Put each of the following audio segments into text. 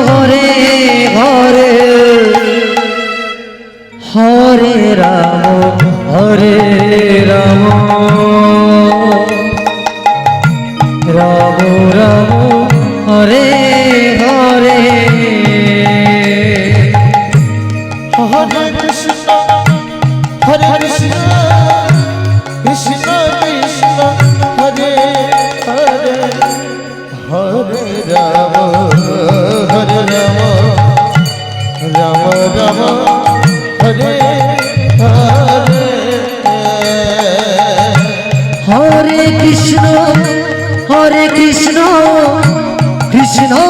Krishna Hare Hare Ram Hare Ram. Ram Ram Hare Krishna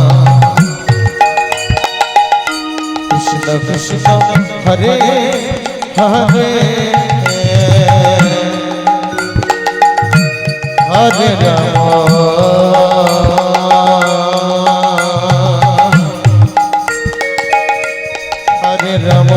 Krishna Hare Hare Hare Ram Hare Ram